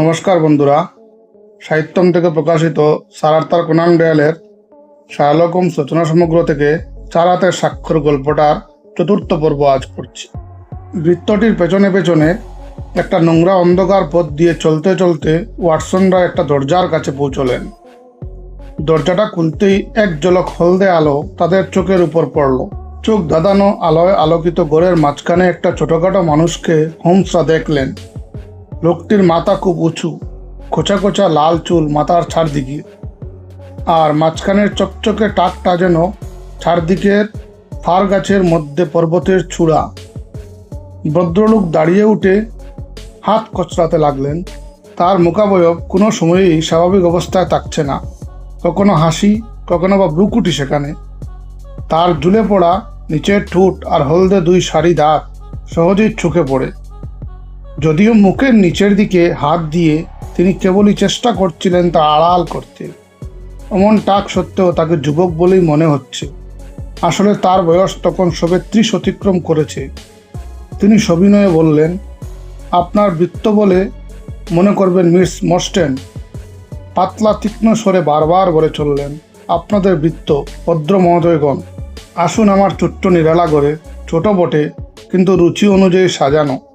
নমস্কার বন্ধুরা। সাহিত্যম থেকে প্রকাশিত সারার্তার কোনান ডয়ালের শাহলকম সূচনা সমগ্র থেকে চার হাতের স্বাক্ষর গল্পটার চতুর্থ পর্ব আজ পড়ছি বৃত্তটির পেছনে পেছনে একটা নোংরা অন্ধকার পথ দিয়ে চলতে চলতে ওয়াটসনরা একটা দরজার কাছে পৌঁছলেন। দরজাটা খুলতেই এক ঝলক হলদে আলো তাদের চোখের উপর পড়ল। চোখ দাদানো আলোয় আলোকিত ঘরের মাঝখানে একটা ছোটখাটো মানুষকে হোমসরা দেখলেন। লোকটির মাথা খুব উঁচু, খোঁচা খোঁচা লাল চুল মাথার চারদিকে। আর মাঝখানের চকচকে টাকটা যেন চারদিকের ফার গাছের মধ্যে পর্বতের চূড়া। ভদ্রলোক দাঁড়িয়ে উঠে হাত কচলাতে লাগলেন। তার মোকাবয়ব কোনো সময়েই স্বাভাবিক অবস্থায় থাকছে না। কখনো হাসি, কখনো বা ব্রুকুটি সেখানে। তার ঝুলে পড়া নিচের ঠোঁট আর হলদে দুই সারি দাঁত সহজেই চোখে পড়ে। যদিও মুখের নিচের দিকে হাত দিয়ে তিনি কেবলই চেষ্টা করছিলেন তা আড়াল করতে। এমন টাক সত্ত্বেও তাকে যুবক বলেই মনে হচ্ছে। আসলে তার বয়স তখন সবে ত্রিশ অতিক্রম করেছে। তিনি সবিনয়ে বললেন, আপনার বৃত্ত বলে মনে করবেন মিস মস্টেন। পাতলা তীক্ষ্ণ স্বরে বারবার বলে চললেন, আপনাদের বৃত্ত, ভদ্র মহোদয়গণ, আসুন আমার ছোট্ট নিরালা করে ছোট বটে, কিন্তু রুচি অনুযায়ী সাজানো।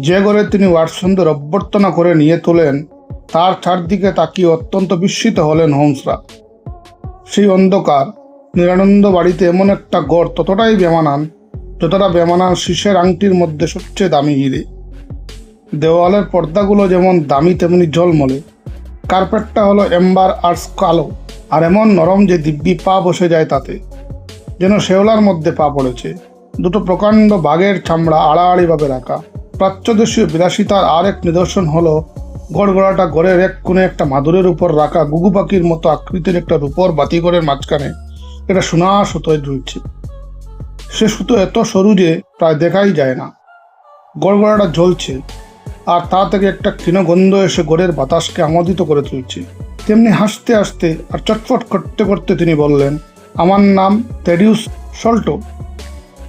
যে ঘরে তিনি ওয়াটসনদের অভ্যর্থনা করে নিয়ে তোলেন, তার চারদিকে তাকিয়ে অত্যন্ত বিস্মিত হলেন হোমসরা। সেই অন্ধকার, নিরানন্দ বাড়িতে এমন একটা গড় ততটাই বেমানান, যতটা বেমানান শীষের আংটির মধ্যে সবচেয়ে দামি হিরে। দেওয়ালের পর্দাগুলো যেমন দামি তেমনি জলমলে কার্পেটটা হলো এম্বার আর কালো, আর এমন নরম যে দিব্যি পা বসে যায় তাতে। যেন শেওলার মধ্যে পা পড়েছে। দুটো প্রকাণ্ড বাঘের চামড়া আড়াআড়িভাবে রাখা। প্রাচ্যদেশীয় বিলাসিতার আরেক নিদর্শন হলো গড়গড়াটা গড়ের এক কোণে একটা মাদুরের উপর রাখা গুগু পাখির মতো আকৃতির একটা রূপর বাতিঘরের মাঝখানে এটা সোনা সুতোয় ঝুলছে। সে সুতো এত সরু যে প্রায় দেখাই যায় না। গড়গড়াটা জ্বলছে আর তা থেকে একটা ক্ষীণ গন্ধ এসে গড়ের বাতাসকে আমোদিত করে তুলছে। তেমনি হাসতে হাসতে আর চটফট করতে করতে তিনি বললেন, আমার নাম তেডিউস সল্টো।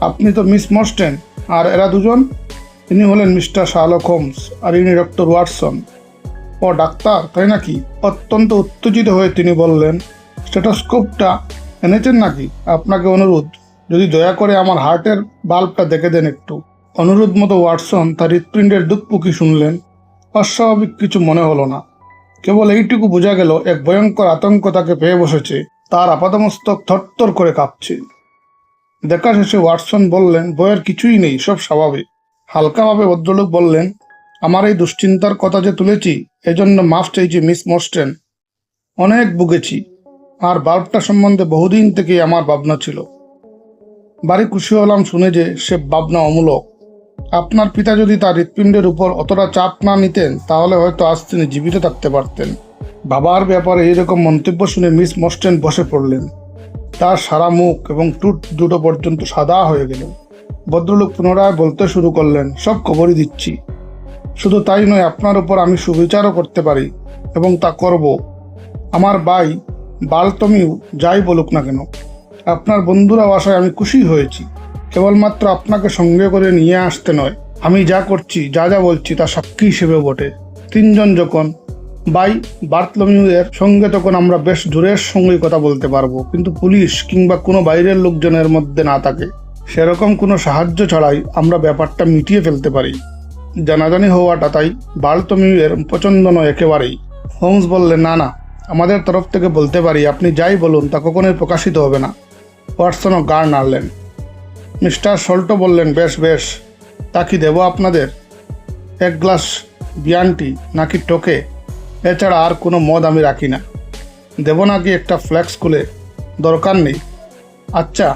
আপনি তো মিস মস্টেন, আর এরা দুজন? ইনি হলেন মিস্টার শার্লক হোমস আর ইনি ডক্টর ওয়াটসন। ও ডাক্তার, তাই নাকি? অত্যন্ত উত্তেজিত হয়ে তিনি বললেন স্টেটোস্কোপটা এনেছেন নাকি? আপনাকে অনুরোধ, যদি দয়া করে আমার হার্টের বাল্বটা দেখে দেন একটু। অনুরোধ মতো ওয়াটসন তার হৃৎপিণ্ডের দুঃখপুকি শুনলেন। অস্বাভাবিক কিছু মনে হলো না। কেবল এইটুকু বোঝা গেল, এক ভয়ঙ্কর আতঙ্ক তাকে পেয়ে বসেছে। তার আপাতমস্তক থরথর করে কাঁপছে। দেখা শেষে ওয়াটসন বললেন বইয়ের কিছুই নেই, সব স্বাভাবিক। হালকাভাবে ভদ্রলোক বললেন, আমার এই দুশ্চিন্তার কথা যে তুলেছি, এজন্য মাফ চাইছি, মিস মোস্টেন অনেক ভুগেছি, আর বাল্বটা সম্বন্ধে বহুদিন থেকেই আমার ভাবনা ছিল। বাড়ি খুশি হলাম শুনে যে সে ভাবনা অমূলক। আপনার পিতা যদি তার হৃৎপিণ্ডের উপর অতটা চাপ না নিতেন, তাহলে হয়তো আজ তিনি জীবিত থাকতে পারতেন। বাবার ব্যাপারে এইরকম মন্তব্য শুনে মিস মোস্টেন বসে পড়লেন। তার সারা মুখ এবং টুট দুটো পর্যন্ত সাদা হয়ে গেল। ভদ্রলোক পুনরায় বলতে শুরু করলেন, সব খবরই দিচ্ছি। শুধু তাই নয়, আপনার উপর আমি সুবিচারও করতে পারি এবং তা করব। আমার ভাই বালতমিউ যাই বলুক না কেন, আপনার বন্ধুরা আসায় আমি খুশি হয়েছি। কেবলমাত্র আপনাকে সঙ্গে করে নিয়ে আসতে নয়, আমি যা করছি, যা যা বলছি তা সাক্ষী হিসেবে বটে। তিনজন যখন বাই বার্তলমিউয়ের সঙ্গে তখন আমরা বেশ দূরের সঙ্গেই কথা বলতে পারব, কিন্তু পুলিশ কিংবা কোনো বাইরের লোকজনের মধ্যে না থাকে। সেরকম কোনো সাহায্য ছাড়াই আমরা ব্যাপারটা মিটিয়ে ফেলতে পারি। জানাজানি হওয়াটা তাই বার্তলমিউয়ের পছন্দ নয় একেবারেই। হোমস বললেন, না না, আমাদের তরফ থেকে বলতে পারি, আপনি যাই বলুন, তা কখনোই প্রকাশিত হবে না। ওয়াটসনও গাড় নাড়লেন। মিস্টার সল্টো বললেন, বেশ বেশ, তা কি দেবো আপনাদের? এক গ্লাস বিয়ানটি নাকি টোকে? এছাড়া আর কোনো মদ আমি রাখি না। দেব নাকি একটা ফ্ল্যাক্স খুলে? দরকার নেই। আচ্ছা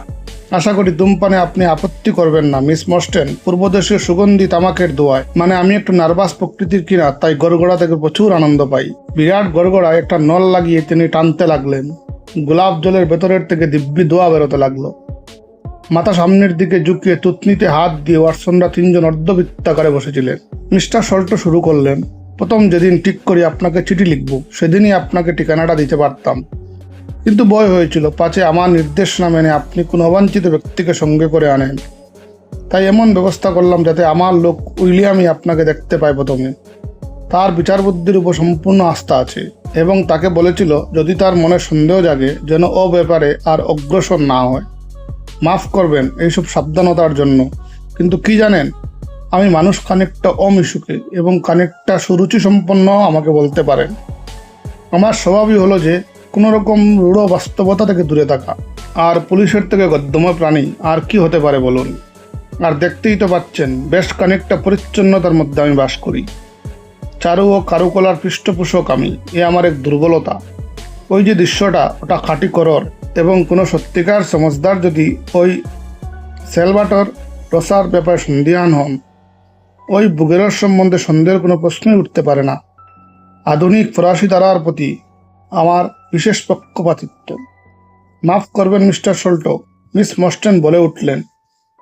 আশা করি ধূমপানে আপনি আপত্তি করবেন না, মিস মস্টেন পূর্বদেশীয় সুগন্ধি তামাকের দোয়ায়। মানে আমি একটু নার্ভাস প্রকৃতির কিনা, তাই গড়গড়া থেকে প্রচুর আনন্দ পাই। বিরাট গড়গড়া একটা নল লাগিয়ে তিনি টানতে লাগলেন। গোলাপ জলের ভেতরের থেকে দিব্যি দোয়া বেরোতে লাগল। মাথা সামনের দিকে ঝুঁকিয়ে তুতনিতে হাত দিয়ে ওয়াটসনরা তিনজন অর্ধবৃত্তাকারে বসেছিলেন। মিস্টার সল্টো শুরু করলেন। প্রথম যেদিন ঠিক করি আপনাকে চিঠি লিখব, সেদিনই আপনাকে ঠিকানাটা দিতে পারতাম। কিন্তু ভয় হয়েছিল। পাছে আমার নির্দেশ না মেনে আপনি কোনো অবাঞ্ছিত ব্যক্তিকে সঙ্গে করে আনেন। তাই এমন ব্যবস্থা করলাম যাতে আমার লোক উইলিয়ামই আপনাকে দেখতে পায় প্রথমে। তার বিচার বুদ্ধির উপর সম্পূর্ণ আস্থা আছে এবং তাকে বলেছিল, যদি তার মনে সন্দেহ জাগে যেন ও ব্যাপারে আর অগ্রসর না হয়। মাফ করবেন, এইসব সাবধানতার জন্য। কিন্তু কি জানেন, আমি মানুষ খানিকটা অমিশুকে এবং খানিকটা সুরুচি সম্পন্ন আমাকে বলতে পারেন। আমার স্বভাবই হলো যে কোনো রকম রূঢ় বাস্তবতা থেকে দূরে থাকা। আর পুলিশের থেকে গদ্যময় প্রাণী আর কি হতে পারে বলুন? আর দেখতেই তো পাচ্ছেন, বেশ খানিকটা পরিচ্ছন্নতার মধ্যে আমি বাস করি। চারু ও কারুকলার পৃষ্ঠপোষক আমি, এ আমার এক দুর্বলতা। ওই যে দৃশ্যটা, ওটা খাঁটি করর এবং কোনো সত্যিকার সমজদার যদি ওই সেলবাটর রসার ব্যাপারে সন্দিহান হন, ওই বুগেরর সম্বন্ধে সন্দেহের কোনো প্রশ্নই উঠতে পারে না। আধুনিক ফরাসি তারার প্রতি আমার বিশেষ পক্ষপাতিত্ব। মাফ করবেন, মিস্টার সল্টো। মিস মস্টেন বলে উঠলেন,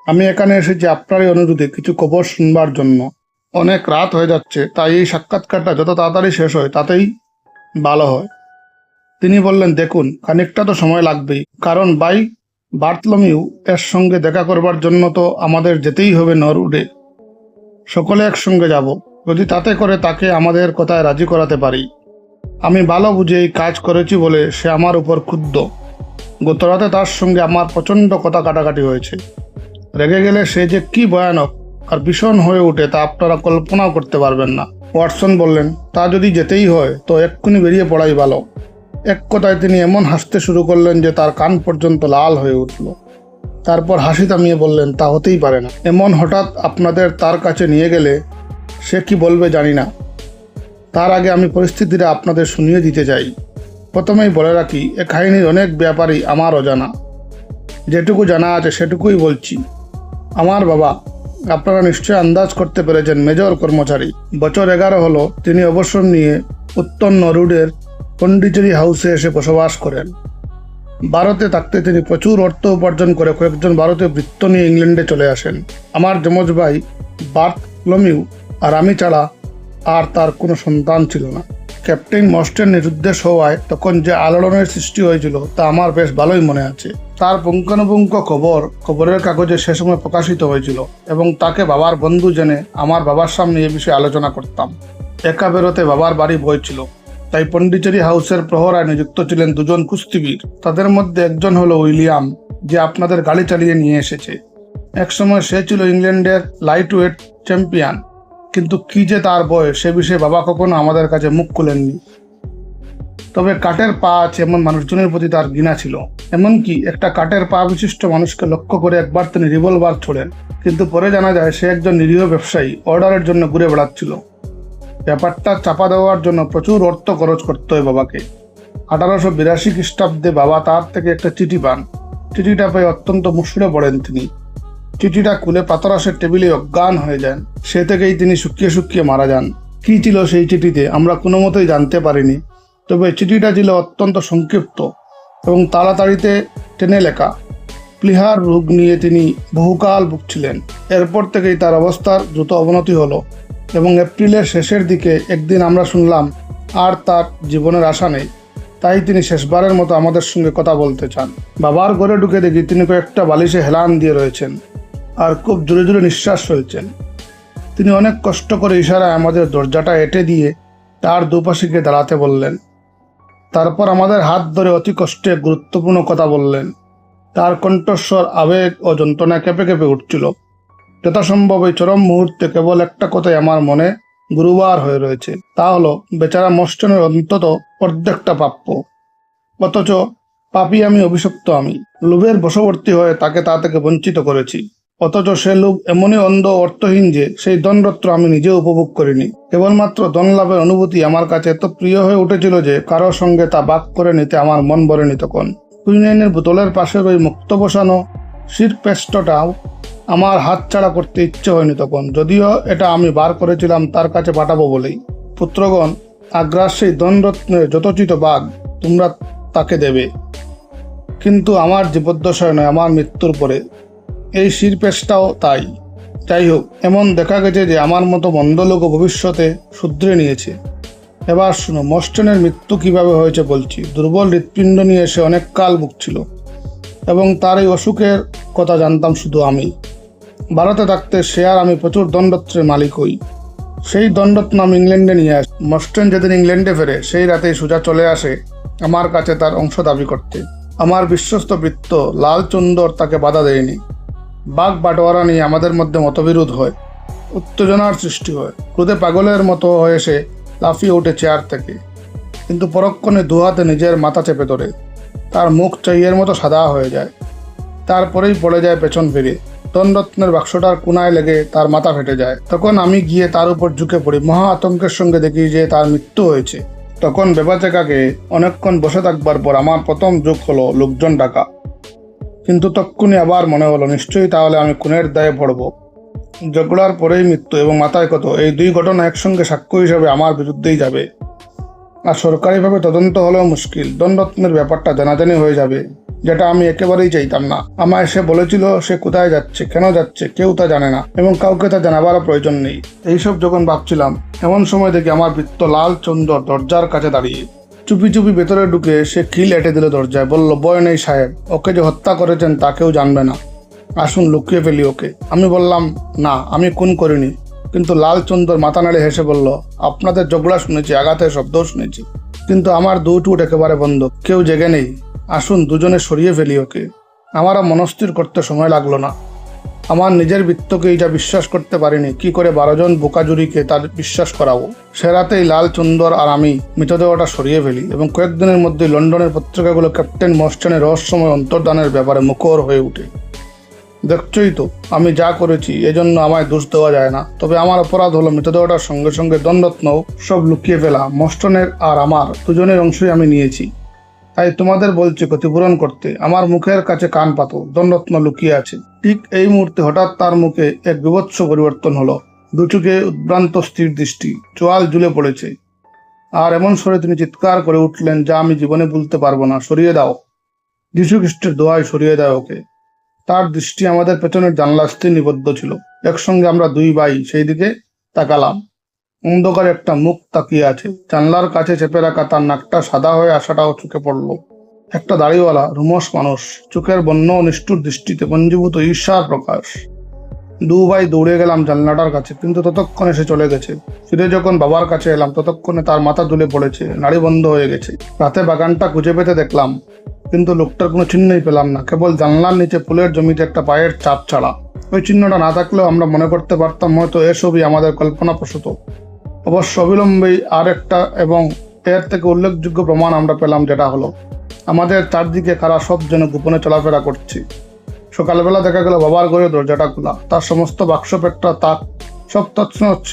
আমি এখানে এসেছি আপনারই অনুরোধে কিছু খবর শুনবার জন্য। অনেক রাত হয়ে যাচ্ছে, তাই এই সাক্ষাৎকারটা যত তাড়াতাড়ি শেষ হয়, তাতেই ভালো হয়। তিনি বললেন, দেখুন, খানিকটা তো সময় লাগবেই, কারণ বাই বার্তলমিউ এর সঙ্গে দেখা করবার জন্য তো আমাদের যেতেই হবে নরউডে। সকলে একসঙ্গে যাব, যদি তাতে করে তাকে আমাদের কথায় রাজি করাতে পারি। আমি ভালো বুঝে এই কাজ করেছি বলে সে আমার উপর ক্ষুব্ধ। গতরাতে তার সঙ্গে আমার প্রচণ্ড কথা কাটাকাটি হয়েছে। রেগে গেলে সে যে কি ভয়ানক আর ভীষণ হয়ে ওঠে তা আপনারা কল্পনাও করতে পারবেন না। ওয়াটসন বললেন, তা যদি যেতেই হয়, তো এক্ষুনি বেরিয়ে পড়াই ভালো। এক কথায় তিনি এমন হাসতে শুরু করলেন যে তার কান পর্যন্ত লাল হয়ে উঠল। তারপর হাসি থামিয়ে বললেন, তা হতেই পারে না। এমন হঠাৎ আপনাদের তার কাছে নিয়ে গেলে সে কি বলবে জানি না। তার আগে আমি পরিস্থিতিটা আপনাদের শুনিয়ে দিতে চাই। প্রথমেই বলে রাখি, এ কাহিনীর অনেক ব্যাপারই আমার অজানা। যেটুকু জানা আছে সেটুকুই বলছি। আমার বাবা, আপনারা নিশ্চয়ই আন্দাজ করতে পেরেছেন মেজর কর্মচারী। বছর এগারো হলো, তিনি অবসর নিয়ে উত্তর নরুডের পন্ডিচেরি হাউসে এসে বসবাস করেন। ভারতে থাকতে তিনি প্রচুর অর্থ উপার্জন করে কয়েকজন ভারতীয় বৃত্ত নিয়ে ইংল্যান্ডে চলে আসেন। আমার যমজ ভাই বার্থ লমিউ আর আমি ছাড়া আর তার কোনো সন্তান ছিল না। ক্যাপ্টেন মস্টের নিরুদ্দেশ হওয়ায় তখন যে আলোড়নের সৃষ্টি হয়েছিল তা আমার বেশ ভালোই মনে আছে। তার পুঙ্খানুপুঙ্খ খবর খবরের কাগজে সে সময় প্রকাশিত হয়েছিল এবং তাকে বাবার বন্ধু জেনে আমার বাবার সামনে এ বিষয়ে আলোচনা করতাম। একা বেরোতে বাবার বাড়ি বই ছিল, তাই পন্ডিচেরি হাউসের প্রহরায় নিযুক্ত ছিলেন দুজন কুস্তিবীর তাদের মধ্যে একজন হলো উইলিয়াম, যে আপনাদের গাড়ি চালিয়ে নিয়ে এসেছে। একসময় সে ছিল ইংল্যান্ডের লাইট ওয়েট চ্যাম্পিয়ন কিন্তু কি যে তার বয়স, সে বিষয়ে বাবা কখনো আমাদের কাছে মুখ খুলেননি। তবে কাঠের পা আছে এমন মানুষজনের প্রতি তার ঘৃণা ছিল। এমনকি একটা কাঠের পা বিশিষ্ট মানুষকে লক্ষ্য করে একবার তিনি রিভলভার ছোড়েন। কিন্তু পরে জানা যায়, সে একজন নিরীহ ব্যবসায়ী, অর্ডারের জন্য ঘুরে বেড়াচ্ছিল। ব্যাপারটা চাপা দেওয়ার জন্য প্রচুর অর্থ খরচ করতে হয় বাবাকে। আঠারোশো বিরাশি খ্রিস্টাব্দে বাবা তার থেকে একটা চিঠি পান। চিঠিটা পেয়ে অত্যন্ত মুশড়ে পড়েন তিনি। চিঠিটা খুলে পাতরাসের টেবিলে অজ্ঞান হয়ে যান। সে থেকেই তিনি শুকিয়ে শুকিয়ে মারা যান। কি ছিল সেই চিঠিতে আমরা কোনো মতেই জানতে পারিনি, তবে চিঠিটা ছিল অত্যন্ত সংক্ষিপ্ত এবং তাড়াতাড়িতে টেনে লেখা। প্লিহার রোগ নিয়ে তিনি বহুকাল ভুগছিলেন। এরপর থেকেই তার অবস্থার দ্রুত অবনতি হলো এবং এপ্রিলের শেষের দিকে একদিন আমরা শুনলাম, আর তার জীবনের আশা নেই। তাই তিনি শেষবারের মতো আমাদের সঙ্গে কথা বলতে চান। বাবার ঘরে ঢুকে দেখি তিনি কয়েকটা বালিশে হেলান দিয়ে রয়েছেন। আর খুব জোরে জোরে নিঃশ্বাস ফেলছেন। তিনি অনেক কষ্ট করে ইশারায় আমাদের দরজাটা এঁটে দিয়ে তার দুপাশে গিয়ে দাঁড়াতে বললেন। তারপর আমাদের হাত ধরে অতি কষ্টে গুরুত্বপূর্ণ কথা বললেন। তার কণ্ঠস্বর আবেগ ও যন্ত্রণা কেঁপে কেঁপে উঠছিল। যথাসম্ভব এই চরম মুহূর্তে কেবল একটা কথাই আমার মনে গুরুবার হয়ে রয়েছে। তা হলো, বেচারা মস্টনের অন্তত অর্ধেকটা প্রাপ্য। অথচ পাপি আমি অভিশপ্ত আমি। লোভের বশবর্তী হয়ে তাকে তা থেকে বঞ্চিত করেছি। অথচ সে লোক এমনই অন্ধ অর্থহীন যে সেই দণ্ডত্র আমি নিজে উপভোগ করিনি। কেবলমাত্র ধন লাভের অনুভূতি আমার কাছে এত প্রিয় হয়ে উঠেছিল যে কারোর সঙ্গে তা বাক করে নিতে আমার মন ভরেনি তখন কুইনাইনের বোতলের পাশের ওই মুক্ত বসানো শির পেস্টটাও আমার হাত ছাড়া করতে ইচ্ছে হয়নি তখন। যদিও এটা আমি বার করেছিলাম, তার কাছে পাঠাবো বলেই। পুত্রগণ, আগ্রাস সেই দণ্ডরত্নের যথোচিত বাঘ, তোমরা তাকে দেবে। কিন্তু আমার জীবদ্দশায় নয়, আমার মৃত্যুর পরে এই শিরপেশটাও তাই। যাই হোক এমন দেখা গেছে যে আমার মতো মন্দ ভবিষ্যতে শুধরে নিয়েছে। এবার শুনো, মস্টনের মৃত্যু কীভাবে হয়েছে বলছি। দুর্বল হৃৎপিণ্ড নিয়ে সে অনেক কাল ভুগছিল। এবং তার এই অসুখের কথা জানতাম শুধু আমি। ভারতে থাকতে সে আর আমি প্রচুর দণ্ডত্রের মালিক হই। সেই দণ্ডরত্ন আমি ইংল্যান্ডে নিয়ে আসি। মস্টেন যেদিন ইংল্যান্ডে ফেরে, সেই রাতেই সোজা চলে আসে আমার কাছে তার অংশ দাবি করতে। আমার বিশ্বস্ত বৃত্ত লাল চন্দর তাকে বাধা দেয়নি। বাঘ বাটোয়ারা নিয়ে আমাদের মধ্যে মতবিরোধ হয়, উত্তেজনার সৃষ্টি হয়, ক্রোধে পাগলের মতো হয়ে সে লাফিয়ে ওঠে চেয়ার থেকে। কিন্তু পরক্ষণে দুহাতে নিজের মাথা চেপে ধরে, তার মুখ চাইয়ের মতো সাদা হয়ে যায়। তারপরেই পড়ে যায় পেছন ফিরে। দণ্ডরত্নের বাক্সটার কোনায় লেগে তার মাথা ফেটে যায়। তখন আমি গিয়ে তার উপর ঝুঁকে পড়ি, মহা আতঙ্কের সঙ্গে দেখি যে তার মৃত্যু হয়েছে। তখন বেবাচেকাকে অনেকক্ষণ বসে থাকবার পর আমার প্রথম যোগ হলো লোকজন ডাকা। কিন্তু তক্ষুনি আবার মনে হলো, নিশ্চয়ই তাহলে আমি খুনের দায়ে পড়ব ঝগড়ার পরেই মৃত্যু এবং মাথায় কত, এই দুই ঘটনা একসঙ্গে সাক্ষ্য হিসাবে আমার বিরুদ্ধেই যাবে। আর সরকারিভাবে তদন্ত হলেও মুশকিল। দণ্ডরত্নের ব্যাপারটা জানাজানি হয়ে যাবে, যেটা আমি একেবারেই চাইতাম না। আমায় সে বলেছিল, সে কোথায় যাচ্ছে, কেন যাচ্ছে, কেউ তা জানে না এবং কাউকে তা জানাবারও প্রয়োজন নেই। এইসব যখন ভাবছিলাম, এমন সময় দেখি আমার বৃত্ত লাল চন্দর দরজার কাছে দাঁড়িয়ে। চুপি চুপি ভেতরে ঢুকে সে খিল এঁটে দিল দরজায়? বলল বয় নেই সাহেব, ওকে যে হত্যা করেছেন তা কেউ জানবে না। আসুন লুকিয়ে ফেলি ওকে। আমি বললাম, না, আমি খুন করিনি। কিন্তু লাল চন্দর মাথা নাড়ে হেসে বলল, আপনাদের ঝগড়া শুনেছি, আঘাতের শব্দও শুনেছি। কিন্তু আমার দুটুট একেবারে বন্ধ, কেউ জেগে নেই। আসুন দুজনে সরিয়ে ফেলি ওকে। আমারও মনস্থির করতে সময় লাগল না। আমার নিজের বৃত্তকে এটা বিশ্বাস করতে পারিনি। কি করে বারোজন বোকাজুরিকে তার বিশ্বাস করাবো? সে রাতেই লাল চন্দর আর আমি মৃতদেহটা সরিয়ে ফেলি এবং কয়েকদিনের মধ্যে লন্ডনের পত্রিকাগুলো ক্যাপ্টেন মস্টনের রহস্যময় অন্তর্দানের ব্যাপারে মুখর হয়ে ওঠে দেখছই তো, আমি যা করেছি, এজন্য আমায় দোষ দেওয়া যায় না। তবে আমার অপরাধ হলো মৃতদেহটার সঙ্গে সঙ্গে দণ্ডরত্ন সব লুকিয়ে ফেলা। মস্টনের আর আমার দুজনের অংশই আমি নিয়েছি। তাই তোমাদের বলছি ক্ষতিপূরণ করতে। আমার মুখের কাছে কান পাতো দণ্ডরত্ন লুকিয়ে আছে। ঠিক এই মুহূর্তে হঠাৎ তার মুখে এক বিভৎস পরিবর্তন হলো। দুচুকে উদ্ভ্রান্ত স্থির দৃষ্টি, চোয়াল ঝুলে পড়েছে। আর এমন স্বরে তিনি চিৎকার করে উঠলেন যা আমি জীবনে ভুলতে পারব না, সরিয়ে দাও। যীশু খ্রিস্টের দোয়ায় সরিয়ে দাও ওকে। তার দৃষ্টি আমাদের পেছনের জানলাস্তে নিবদ্ধ ছিল। একসঙ্গে আমরা দুই ভাই সেই দিকে তাকালাম। অন্ধকার একটা মুখ তাকিয়ে আছে। জানলার কাছে চেপে রাখা তার নাকটা সাদা হয়ে আসাটাও চোখে পড়ল। একটা দাড়িওয়ালা, রুমস মানুষ। চোখের বন্য নিষ্ঠুর দৃষ্টিতে পঞ্জীভূত ঈর্ষার প্রকাশ। দু ভাই দৌড়ে গেলাম জানলাটার কাছে, কিন্তু ততক্ষণে সে চলে গেছে। ফিরে যখন বাবার কাছে এলাম, ততক্ষণে তার মাথা তুলে পড়েছে, নাড়ি বন্ধ হয়ে গেছে। রাতে বাগানটা খুঁজে পেতে দেখলাম, কিন্তু লোকটার কোনো চিহ্নই পেলাম না। কেবল জানলার নিচে ফুলের জমিতে একটা পায়ের চাপ ছাড়া। ওই চিহ্নটা না থাকলেও আমরা মনে করতে পারতাম হয়তো এসবই আমাদের কল্পনা প্রসূত অবশ্য অবিলম্বেই আর একটা এবং এর থেকে উল্লেখযোগ্য প্রমাণ আমরা পেলাম যেটা হলো, আমাদের চারদিকে কারা সব যেন গোপনে চলাফেরা করছে। সকালবেলা দেখা গেল বাবার ঘরে দরজাটা খোলা। তার সমস্ত বাক্স পেটটা তার সব তছনছ,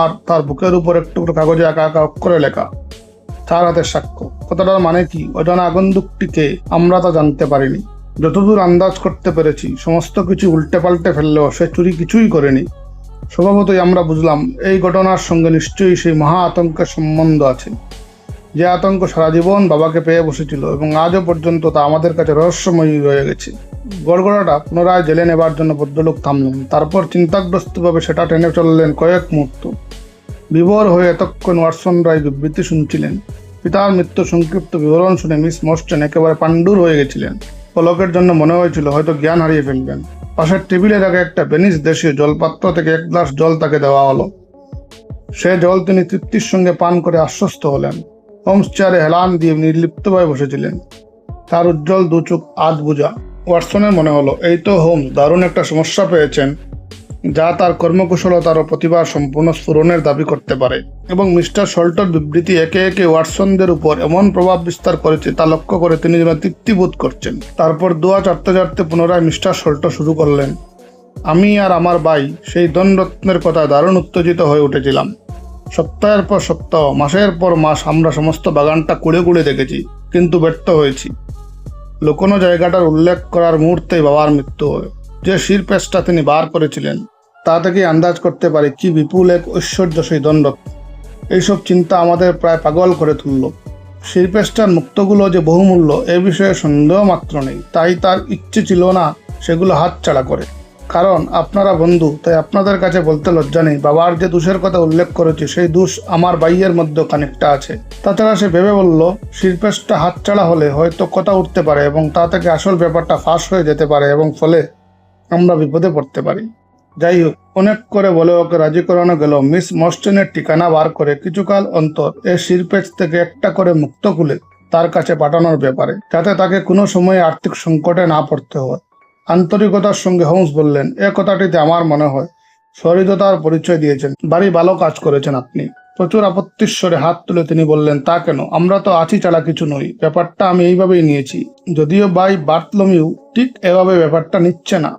আর তার বুকের উপর একটু কাগজে একা একা অক্ষরে লেখা, তার হাতের সাক্ষ্য। কথাটার মানে কি? অজানা আগন্তুকটিকে আমরা তা জানতে পারিনি। যতদূর আন্দাজ করতে পেরেছি, সমস্ত কিছু উল্টে পাল্টে ফেললেও সে চুরি কিছুই করেনি। স্বভাবতই আমরা বুঝলাম, এই ঘটনার সঙ্গে নিশ্চয়ই সেই মহা আতঙ্কের সম্বন্ধ আছে। যে আতঙ্ক সারা জীবন বাবাকে পেয়ে বসেছিল এবং আজও পর্যন্ত তা আমাদের কাছে রহস্যময়ী রয়ে গেছে। গড়গড়াটা পুনরায় জেলে নেবার জন্য ভদ্রলোক থামলেন, তারপর চিন্তাগ্রস্তভাবে সেটা টেনে চললেন কয়েক মুহূর্ত। বিভোর হয়ে এতক্ষণ ওয়াটসন রায় বিবৃতি শুনছিলেন। পিতার মৃত্যু সংক্ষিপ্ত বিবরণ শুনে মিস মস্টেন একেবারে পাণ্ডুর হয়ে গেছিলেন। পলকের জন্য মনে হয়েছিল হয়তো জ্ঞান হারিয়ে ফেলবেন। পাশের টেবিলে রাখা একটা বেনিস দেশীয় জলপাত্র থেকে এক গ্লাস জল তাকে দেওয়া হলো। সে জল তিনি তৃপ্তির সঙ্গে পান করে আশ্বস্ত হলেন। হোমস চেয়ারে হেলান দিয়ে নির্লিপ্তভাবে বসেছিলেন। তার উজ্জ্বল দুচুক আধ বুঝা ওয়াটসনের মনে হলো, এই তো হোম, দারুণ একটা সমস্যা পেয়েছেন। যা তার কর্মকুশলতার ও প্রতিভা সম্পূর্ণ স্ফুরণের দাবি করতে পারে এবং মিস্টার শল্টর বিবৃতি একে একে ওয়াটসনদের উপর এমন প্রভাব বিস্তার করেছে তা লক্ষ্য করে তিনি যেন তৃপ্তিবোধ করছেন। তারপর দোয়া চাটতে চাটতে পুনরায় মিস্টার শল্ট শুরু করলেন। আমি আর আমার ভাই সেই দণ্ডরত্নের কথা দারুণ উত্তেজিত হয়ে উঠেছিলাম। সপ্তাহের পর সপ্তাহ, মাসের পর মাস আমরা সমস্ত বাগানটা কুড়ে কুড়ে দেখেছি, কিন্তু ব্যর্থ হয়েছি। লুকোনো জায়গাটার উল্লেখ করার মুহূর্তেই বাবার মৃত্যু হয়। যে শিরপেশটা তিনি বার করেছিলেন, তা থেকে আন্দাজ করতে পারি কি বিপুল এক ঐশ্বর্য সেই দণ্ড। এইসব চিন্তা আমাদের প্রায় পাগল করে তুলল। শিরপেশটার মুক্তগুলো যে বহুমূল্য, এ বিষয়ে সন্দেহ মাত্র নেই, তাই তার ইচ্ছে ছিল না সেগুলো হাতছাড়া করে। কারণ আপনারা বন্ধু, তাই আপনাদের কাছে বলতে লজ্জা নেই। বাবার যে দোষের কথা উল্লেখ করেছে, সেই দোষ আমার বাইয়ের মধ্যে খানিকটা আছে। তাছাড়া সে ভেবে বলল শিল্পেশটা হাতছাড়া হলে হয়তো কথা উঠতে পারে এবং তা থেকে আসল ব্যাপারটা ফাঁস হয়ে যেতে পারে এবং ফলে আমরা বিপদে পড়তে পারি। যাই হোক অনেক করে বলে ওকে রাজি করানো গেল। মিস মস্টেনের ঠিকানা বার করে কিছুকাল অন্তর এ শিরপেচ থেকে একটা করে মুক্ত খুলে তার কাছে পাঠানোর ব্যাপারে, যাতে তাকে কোনো সময় আর্থিক সংকটে না পড়তে হয়। আন্তরিকতার সঙ্গে হোমস বললেন, এ কথাটিতে আমার মনে হয় সহৃদতার পরিচয় দিয়েছেন। বাড়ি ভালো কাজ করেছেন আপনি। প্রচুর আপত্তিস্বরে হাত তুলে তিনি বললেন, তা কেন? আমরা তো আছি ছাড়া কিছু নই। ব্যাপারটা আমি এইভাবেই নিয়েছি। যদিও বাই বার্তলমিউ ঠিক এভাবে ব্যাপারটা নিচ্ছে না।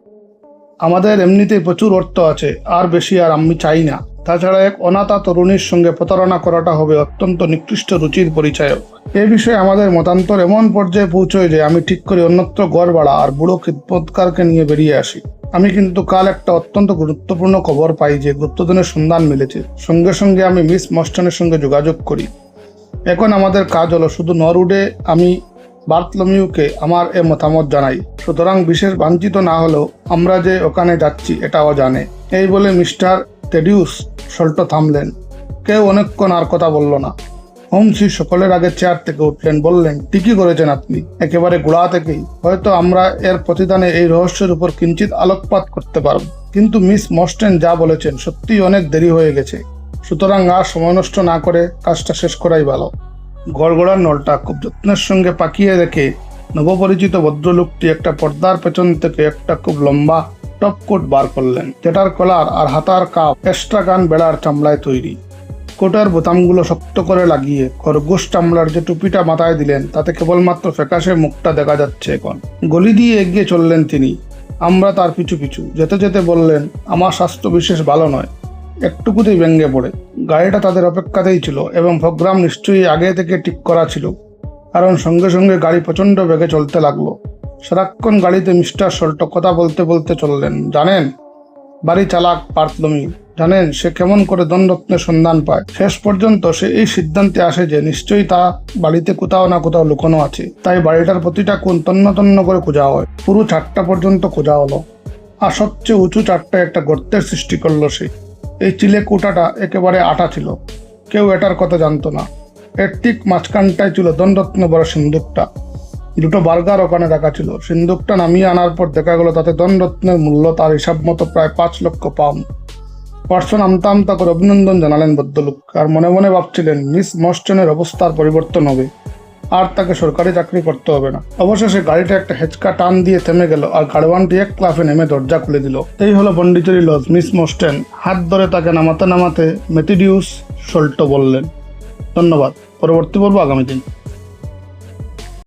আমাদের এমনিতেই প্রচুর অর্থ আছে, আর বেশি আর আমি চাই না। তাছাড়া এক অনাথা তরুণীর সঙ্গে প্রতারণা করাটা হবে অত্যন্ত নিকৃষ্ট রুচির পরিচয়ক এ বিষয়ে আমাদের মতান্তর এমন পর্যায়ে পৌঁছয় যে আমি ঠিক করে অন্যত্র গড় বাড়া আর বুড়ো খিদমতকারকে নিয়ে বেরিয়ে আসি। আমি কিন্তু কাল একটা অত্যন্ত গুরুত্বপূর্ণ খবর পাই যে গুপ্তধনের সন্ধান মিলেছে। সঙ্গে সঙ্গে আমি মিস মস্টনের সঙ্গে যোগাযোগ করি। এখন আমাদের কাজ হলো শুধু নরউডে আমি বার্তলমিউকে আমার এ মতামত জানাই। সুতরাং বিশেষ বাঞ্ছিত না হলেও আমরা যে ওখানে যাচ্ছি এটাও জানে এই বলে মিস্টার টেডিউস সল্টো থামলেন। কেউ অনেকক্ষণ আর কথা বলল না। হোমসি সকলের আগে চেয়ার থেকে উঠলেন, বললেন, ঠিকই করেছেন আপনি। একেবারে গোড়া থেকেই। হয়তো আমরা এর প্রতিদানে এই রহস্যের উপর কিঞ্চিত আলোকপাত করতে পারব। কিন্তু মিস মস্টেন যা বলেছেন সত্যিই অনেক দেরি হয়ে গেছে। সুতরাং আর সময় নষ্ট না করে কাজটা শেষ করাই ভালো। গড়গড়ার নলটা খুব যত্নের সঙ্গে পাকিয়ে রেখে নবপরিচিত ভদ্রলোকটি একটা পর্দার পেছন থেকে একটা খুব লম্বা টপ কোট বার করলেন। যেটার কলার আর হাতার কাপ এক্সট্রা গান বেড়ার চামড়ায় তৈরি। কোটার বোতামগুলো শক্ত করে লাগিয়ে খরগোশ চামড়ার যে টুপিটা মাথায় দিলেন, তাতে কেবলমাত্র ফ্যাকাশে মুখটা দেখা যাচ্ছে এখন। গলি দিয়ে এগিয়ে চললেন তিনি। আমরা তার পিছু পিছু, যেতে যেতে বললেন, আমার স্বাস্থ্য বিশেষ ভালো নয়। একটুকুতেই ব্যঙ্গে পড়ে। গাড়িটা তাদের অপেক্ষাতেই ছিল এবং প্রোগ্রাম নিশ্চয়ই আগে থেকে ঠিক করা ছিল। কারণ সঙ্গে সঙ্গে গাড়ি প্রচণ্ড বেগে চলতে লাগল। সারাক্ষণ গাড়িতে মিস্টার সল্ট কথা বলতে বলতে চললেন, জানেন, বাড়ি চালাক পার্তলমি। জানেন, সে কেমন করে দণ্ডরত্নের সন্ধান পায়। শেষ পর্যন্ত সে এই সিদ্ধান্তে আসে যে নিশ্চয়ই তা বাড়িতে কোথাও না কোথাও লুকানো আছে। তাই বাড়িটার প্রতিটা কোণ তন্ন তন্ন করে খোঁজা হয়। পুরো চারটা পর্যন্ত খোঁজা হলো। আর সবচেয়ে উঁচু চারটায় একটা গর্তের সৃষ্টি করল সে। এই চিলে কোটাটা একেবারে আটা ছিল। কেউ এটার কথা জানতো না। এর ঠিক মাঝখানটায় ছিল দণ্ডরত্ন বড় সিন্দুকটা। দুটো বার্গার ওখানে রাখা ছিল। সিন্দুকটা নামিয়ে আনার পর দেখা গেল তাতে দণ্ডরত্নের মূল্য তার হিসাব মতো প্রায় পাঁচ লক্ষ পাউন্ড। পার্সন আমতা আমতা করে অভিনন্দন জানালেন বদ্ধলোক আর মনে মনে ভাবছিলেন, মিস মস্টনের অবস্থার পরিবর্তন হবে। আর তাকে সরকারি চাকরি করতে হবে না। অবশেষে গাড়িটা একটা হেঁচকা টান দিয়ে থেমে গেল আর গাড়োয়ানটি এক ক্লাফে নেমে দরজা খুলে দিল। এই হলো পন্ডিচেরি লজ, মিস মোস্টেন। হাত ধরে তাকে নামাতে নামাতে মেথিডিউস সল্টো বললেন, ধন্যবাদ, পরবর্তী পর্ব আগামী দিন।